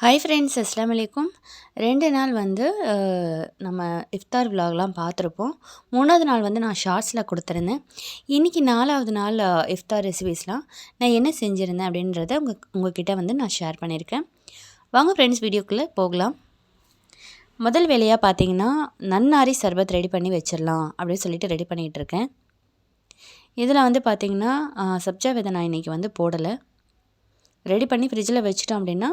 Hi friends அஸ்லாம் வலைக்கும் ரெண்டு நாள் வந்து நம்ம இஃப்தார் விலாக்லாம் பார்த்துருப்போம். மூணாவது நாள் வந்து நான் ஷார்ட்ஸில் கொடுத்துருந்தேன். இன்றைக்கி நாலாவது நாள் இஃப்தார் ரெசிபீஸ்லாம் நான் என்ன செஞ்சுருந்தேன் அப்படின்றத உங்கள் உங்ககிட்ட வந்து நான் ஷேர் பண்ணியிருக்கேன். வாங்க ஃப்ரெண்ட்ஸ் வீடியோக்குள்ளே போகலாம். முதல் வேலையாக பார்த்தீங்கன்னா நன்னாரி சர்பத் ரெடி பண்ணி வச்சிடலாம் அப்படின்னு சொல்லிட்டு ரெடி பண்ணிகிட்டு இருக்கேன். இதில் வந்து பார்த்திங்கன்னா சப்ஜா விதை நான் இன்றைக்கி வந்து போடலை. ரெடி பண்ணி ஃப்ரிட்ஜில் வச்சிட்டோம் அப்படின்னா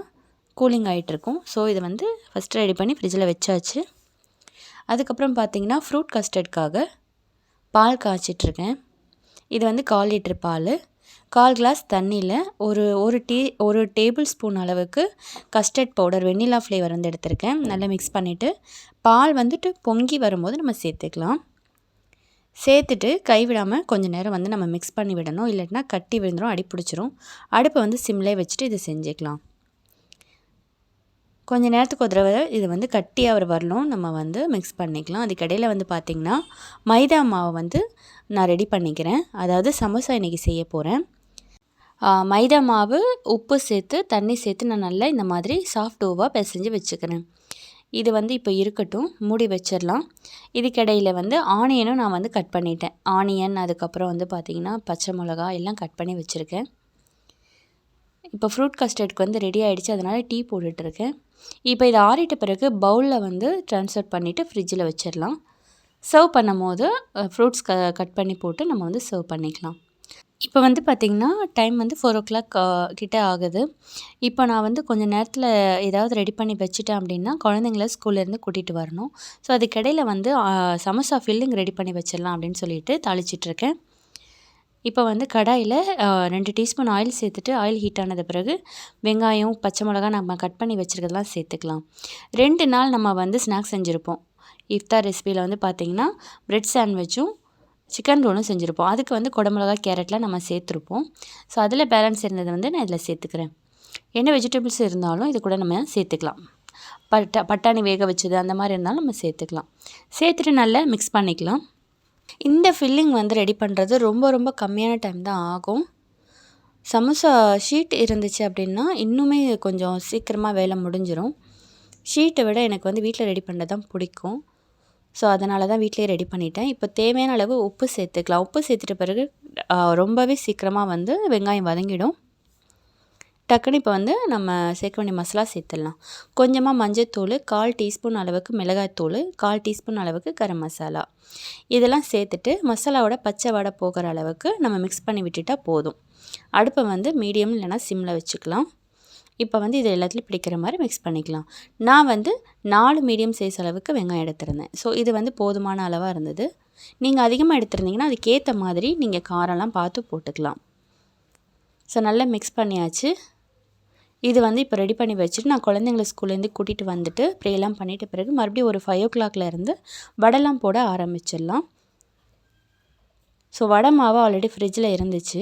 கூலிங் ஆகிட்டுருக்கும் ஸோ இதை வந்து ஃபஸ்ட்டு ரெடி பண்ணி ஃப்ரிட்ஜில் வச்சாச்சு. அதுக்கப்புறம் பார்த்தீங்கன்னா ஃப்ரூட் கஸ்டர்டுக்காக பால் காய்ச்சிட்ருக்கேன் இது வந்து கால் லிட்டர் பால். கால் கிளாஸ் தண்ணியில் ஒரு ஒரு டீ ஒரு table spoon custard powder vanilla flavour வந்து எடுத்திருக்கேன். நல்லா மிக்ஸ் பண்ணிவிட்டு பால் வந்துட்டு பொங்கி வரும்போது நம்ம சேர்த்துக்கலாம். சேர்த்துட்டு கைவிடாமல் கொஞ்சம் நேரம் வந்து நம்ம மிக்ஸ் பண்ணி விடணும். இல்லைன்னா கட்டி விழுந்துடும் அடி பிடிச்சிரும் அடுப்பை வந்து சிம்லே வச்சுட்டு இதை செஞ்சுக்கலாம். கொஞ்சம் நேரத்துக்கு ஒரு தடவை இது வந்து கட்டி அவர் வரணும் நம்ம வந்து மிக்ஸ் பண்ணிக்கலாம். அதுக்கடையில் வந்து பார்த்திங்கன்னா மைதா மாவை வந்து நான் ரெடி பண்ணிக்கிறேன். அதாவது சமோசா இன்றைக்கி செய்ய போகிறேன் மைதா மாவு உப்பு சேர்த்து தண்ணி சேர்த்து நான் நல்லா இந்த மாதிரி சாஃப்ட் ஓவாக பிசைஞ்சு வச்சுக்கிறேன். இது வந்து இப்போ இருக்கட்டும் மூடி வச்சிடலாம். இதுக்கிடையில் வந்து ஆனியனும் நான் வந்து கட் பண்ணிட்டேன். ஆனியன் அதுக்கப்புறம் வந்து பார்த்திங்கன்னா பச்சை மிளகா எல்லாம் கட் பண்ணி வச்சுருக்கேன். இப்போ ஃப்ரூட் கஸ்டர்டுக்கு வந்து ரெடி ஆகிடுச்சு அதனால் டீ போட்டுட்ருக்கேன். இப்போ இதை ஆறிட்ட பிறகு பவுலில் வந்து ட்ரான்ஸ்ஃபர் பண்ணிவிட்டு ஃப்ரிட்ஜில் வச்சிடலாம். சர்வ் பண்ணும் போது ஃப்ரூட்ஸ் க கட் பண்ணி போட்டு நம்ம வந்து சர்வ் பண்ணிக்கலாம். இப்போ வந்து பார்த்திங்கன்னா டைம் வந்து ஃபோர் ஓ கிளாக் கிட்டே ஆகுது. இப்போ நான் வந்து கொஞ்சம் நேரத்தில் ஏதாவது ரெடி பண்ணி வச்சுட்டேன் அப்படின்னா குழந்தைங்கள ஸ்கூல்லேருந்து கூட்டிகிட்டு வரணும். ஸோ அதுக்கிடையில் வந்து சமோசா ஃபில்லிங் ரெடி பண்ணி வச்சிடலாம் அப்படின்னு சொல்லிட்டு தாளிச்சிட்ருக்கேன். இப்போ வந்து கடாயில் ரெண்டு டீஸ்பூன் ஆயில் சேர்த்துட்டு ஆயில் ஹீட் ஆனது பிறகு வெங்காயம் பச்சை மிளகா நம்ம கட் பண்ணி வச்சுருக்கிறதெல்லாம் சேர்த்துக்கலாம். ரெண்டு நாள் நம்ம வந்து ஸ்நாக்ஸ் செஞ்சுருப்போம். இஃப்தார் ரெசிபியில் வந்து பார்த்திங்கன்னா ப்ரெட் சாண்ட்விச்சும் சிக்கன் ரோலும் செஞ்சுருப்போம். அதுக்கு வந்து குடமிளகா கேரட்லாம் நம்ம சேர்த்துருப்போம். ஸோ அதில் பேலன்ஸ் இருந்தது வந்து நான் இதில் சேர்த்துக்கிறேன். என்ன வெஜிடபிள்ஸ் இருந்தாலும் இது கூட நம்ம சேர்த்துக்கலாம். பட்டா பட்டாணி வேக வச்சது அந்த மாதிரி இருந்தாலும் நம்ம சேர்த்துக்கலாம். சேர்த்துட்டு நல்லா மிக்ஸ் பண்ணிக்கலாம். இந்த ஃபில்லிங் வந்து ரெடி பண்ணுறது ரொம்ப ரொம்ப கம்மியான டைம் தான் ஆகும். சமோசா ஷீட் இருந்துச்சு அப்படின்னா இன்னுமே கொஞ்சம் சீக்கிரமாக வேலை முடிஞ்சிடும் ஷீட்டை விட எனக்கு வந்து வீட்டில் ரெடி பண்ண தான் பிடிக்கும். ஸோ அதனால தான் வீட்டிலே ரெடி பண்ணிட்டேன். இப்போ தேவையான அளவு உப்பு சேர்த்துக்கலாம். உப்பு சேர்த்துட்ட பிறகு ரொம்பவே சீக்கிரமாக வந்து வெங்காயம் வதங்கிடும். டக்குன்னு இப்போ வந்து நம்ம சேர்க்க வேண்டிய மசாலா சேர்த்துடலாம். கொஞ்சமாக மஞ்சத்தூள் கால் டீஸ்பூன் அளவுக்கு மிளகாய்த்தூள் கால் டீஸ்பூன் அளவுக்கு கரம் மசாலா. இதெல்லாம் சேர்த்துட்டு மசாலாவோட பச்சை வடை போகிற அளவுக்கு நம்ம மிக்ஸ் பண்ணி விட்டுட்டா போதும். அடுப்பை வந்து மீடியம் இல்லைனா சிம்மில் வச்சுக்கலாம். இப்போ வந்து இது எல்லாத்துலேயும் பிடிக்கிற மாதிரி மிக்ஸ் பண்ணிக்கலாம். நான் வந்து நாலு மீடியம் சைஸ் அளவுக்கு வெங்காயம் எடுத்திருந்தேன். ஸோ இது வந்து போதுமான அளவாக இருந்தது. நீங்கள் அதிகமாக எடுத்திருந்தீங்கன்னா அதுக்கேற்ற மாதிரி நீங்கள் காரம்லாம் பார்த்து போட்டுக்கலாம். ஸோ நல்லா மிக்ஸ் பண்ணியாச்சு. இது வந்து இப்போ ரெடி பண்ணி வச்சுட்டு நான் குழந்தைங்கள ஸ்கூல்லேருந்து கூட்டிகிட்டு வந்துட்டு ப்ரேலாம் பண்ணிட்ட பிறகு மறுபடியும் ஒரு ஃபைவ் ஓ கிளாக்ல இருந்து வடைலாம் போட ஆரம்பிச்சிடலாம். ஸோ வடை மாவு ஆல்ரெடி ஃப்ரிட்ஜில் இருந்துச்சு.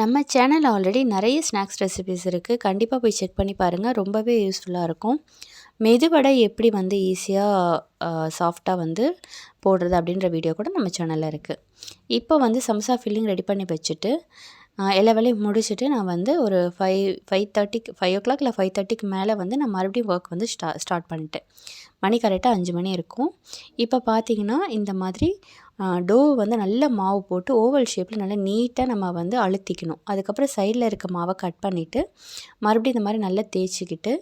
நம்ம சேனல் ஆல்ரெடி நிறைய ஸ்நாக்ஸ் ரெசிபிஸ் இருக்குது கண்டிப்பாக போய் செக் பண்ணி பாருங்கள் ரொம்பவே யூஸ்ஃபுல்லாக இருக்கும். மெதுவடை எப்படி வந்து ஈஸியாக சாஃப்டாக வந்து போடுறது அப்படின்ற வீடியோ கூட நம்ம சேனலில் இருக்குது இப்போ வந்து சம்சா ஃபில்லிங் ரெடி பண்ணி வச்சுட்டு எல்லா வேலையும் முடிச்சுட்டு நான் வந்து ஒரு ஃபைவ் ஃபைவ் தேர்ட்டிக்கு ஃபைவ் ஓ கிளாக் இல்லை ஃபைவ் தேர்ட்டிக்கு மேலே வந்து நான் மறுபடியும் ஒர்க் வந்து ஸ்டா ஸ்டார்ட் பண்ணிட்டேன். மணி கரெக்டாக அஞ்சு மணி இருக்கும். இப்போ பார்த்தீங்கன்னா இந்த மாதிரி டோ வந்து நல்ல மாவு போட்டு ஓவல் ஷேப்பில் நல்லா நீட்டாக நம்ம வந்து அழுத்திக்கணும். அதுக்கப்புறம் சைடில் இருக்க மாவை கட் பண்ணிவிட்டு மறுபடியும் இந்த மாதிரி நல்லா தேய்ச்சிக்கிட்டு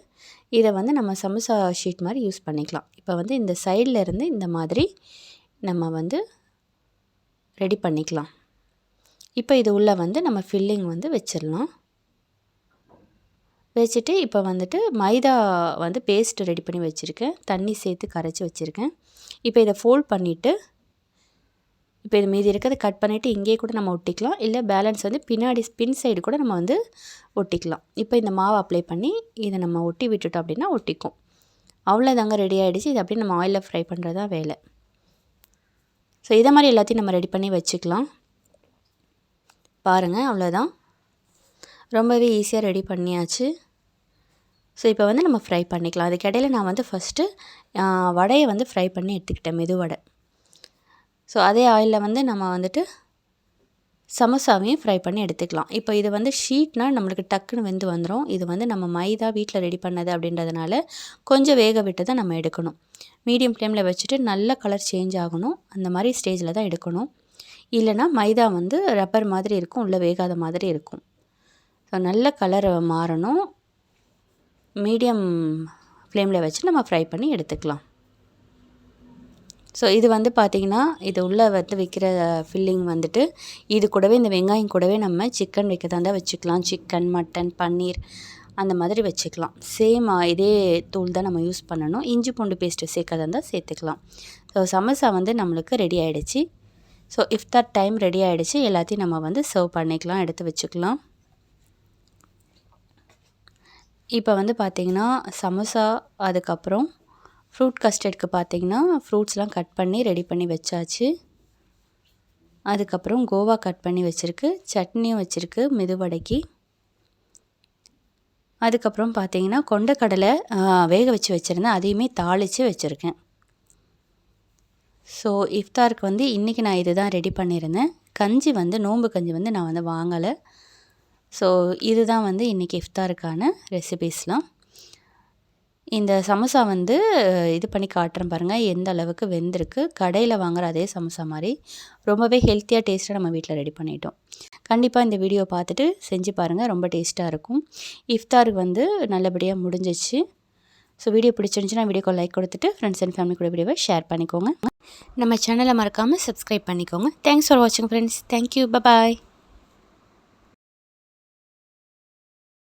இதை வந்து நம்ம சமோசா ஷீட் மாதிரி யூஸ் பண்ணிக்கலாம். இப்போ வந்து இந்த சைடில் இருந்து இந்த மாதிரி நம்ம வந்து ரெடி பண்ணிக்கலாம். இப்போ இது உள்ளே வந்து நம்ம ஃபில்லிங் வந்து வச்சிடலாம். வச்சுட்டு இப்போ வந்துட்டு மைதா வந்து பேஸ்ட் ரெடி பண்ணி வச்சுருக்கேன். தண்ணி சேர்த்து கரைச்சி வச்சுருக்கேன். இப்போ இதை ஃபோல்ட் பண்ணிவிட்டு இப்போ இது மீதி இருக்கிறத கட் பண்ணிவிட்டு இங்கேயே கூட நம்ம ஒட்டிக்கலாம். இல்லை பேலன்ஸ் வந்து பின்னாடி பின் சைடு கூட நம்ம வந்து ஒட்டிக்கலாம். இப்போ இந்த மாவை அப்ளை பண்ணி இதை நம்ம ஒட்டி விட்டுட்டோம் அப்படின்னா ஒட்டிக்கும். அவ்வளோதாங்க ரெடி ஆகிடுச்சு இது அப்படியே நம்ம ஆயிலில் ஃப்ரை பண்ணுறது தான் வேலை. ஸோ இதை மாதிரி எல்லாத்தையும் நம்ம ரெடி பண்ணி வச்சுக்கலாம். பாருங்கள் அவ்வளோதான் ரொம்பவே ஈஸியாக ரெடி பண்ணியாச்சு. ஸோ இப்போ வந்து நம்ம ஃப்ரை பண்ணிக்கலாம். அதுக்கிடையில நான் வந்து ஃபஸ்ட்டு வடையை வந்து ஃப்ரை பண்ணி எடுத்துக்கிட்டேன் மெது வடை. ஸோ அதே ஆயிலில் வந்து நம்ம வந்துட்டு சமோசாவையும் ஃப்ரை பண்ணி எடுத்துக்கலாம். இப்போ இது வந்து ஷீட்னால் நம்மளுக்கு டக்குன்னு வெந்து வந்துடும் இது வந்து நம்ம மைதா வீட்டில் ரெடி பண்ணது அப்படின்றதுனால கொஞ்சம் வேக விட்டு தான் நம்ம எடுக்கணும். மீடியம் ஃப்ளேமில் வச்சுட்டு நல்ல கலர் சேஞ்ச் ஆகணும். அந்த மாதிரி ஸ்டேஜில் தான் எடுக்கணும். இல்லைனா மைதா வந்து ரப்பர் மாதிரி இருக்கும் உள்ளே வேகாத மாதிரி இருக்கும். ஸோ நல்ல கலர் மாறணும். மீடியம் ஃப்ளேமில் வச்சு நம்ம ஃப்ரை பண்ணி எடுத்துக்கலாம். ஸோ இது வந்து பார்த்திங்கன்னா இது உள்ளே வந்து வைக்கிற ஃபில்லிங் வந்துட்டு இது கூடவே இந்த வெங்காயம் கூடவே நம்ம சிக்கன் வைக்கிறதா இருந்தால் வச்சுக்கலாம். சிக்கன் மட்டன் பன்னீர் அந்த மாதிரி வச்சுக்கலாம். சேம் இதே தூள் தான் நம்ம யூஸ் பண்ணணும். இஞ்சி பூண்டு பேஸ்ட்டு சேர்க்கறதா இருந்தால் சேர்த்துக்கலாம். ஸோ சமோசா வந்து நம்மளுக்கு ரெடி ஆகிடுச்சு ஸோ இஃப்தார் டைம் ரெடி ஆகிடுச்சு எல்லாத்தையும் நம்ம வந்து சர்வ் பண்ணிக்கலாம் எடுத்து வச்சுக்கலாம். இப்போ வந்து பார்த்திங்கன்னா சமோசா அதுக்கப்புறம் ஃப்ரூட் கஸ்டர்டுக்கு பார்த்திங்கன்னா ஃப்ரூட்ஸ்லாம் கட் பண்ணி ரெடி பண்ணி வச்சாச்சு. அதுக்கப்புறம் கோவா கட் பண்ணி வச்சுருக்கு சட்னியும் வச்சுருக்கு மெதுவடைக்கு. அதுக்கப்புறம் பார்த்தீங்கன்னா கொண்டக்கடலை வேக வச்சு வச்சுருந்தேன் அதையுமே தாளித்து வச்சுருக்கேன். ஸோ இஃப்தாருக்கு வந்து இன்றைக்கி நான் இது தான் ரெடி பண்ணியிருந்தேன். கஞ்சி வந்து நோம்பு கஞ்சி வந்து நான் வந்து வாங்கலை. ஸோ இதுதான் வந்து இன்றைக்கி இஃப்தாருக்கான ரெசிபீஸ்லாம் இந்த சமோசா வந்து இது பண்ணி காட்டுறேன் பாருங்கள் எந்த அளவுக்கு வெந்திருக்கு. கடையில் வாங்குகிற அதே சமோசா மாதிரி. ரொம்பவே ஹெல்த்தியாக டேஸ்ட்டாக நம்ம வீட்டில் ரெடி பண்ணிட்டோம். கண்டிப்பாக இந்த வீடியோ பார்த்துட்டு செஞ்சு பாருங்கள் ரொம்ப டேஸ்ட்டாக இருக்கும். இஃப்தாருக்கு வந்து நல்லபடியாக முடிஞ்சிச்சு. ஸோ வீடியோ பிடிச்சிருந்துச்சுன்னா வீடியோக்கு லைக் கொடுத்துட்டு ஃப்ரெண்ட்ஸ் அண்ட் ஃபேமிலி கூட வீடியோவை ஷேர் பண்ணிக்கோங்க. நம்ம சேனலை மறக்காமல் சப்ஸ்கிரைப் பண்ணிக்கோங்க. தேங்க்ஸ் ஃபார் வாட்சிங் friends thank you bye bye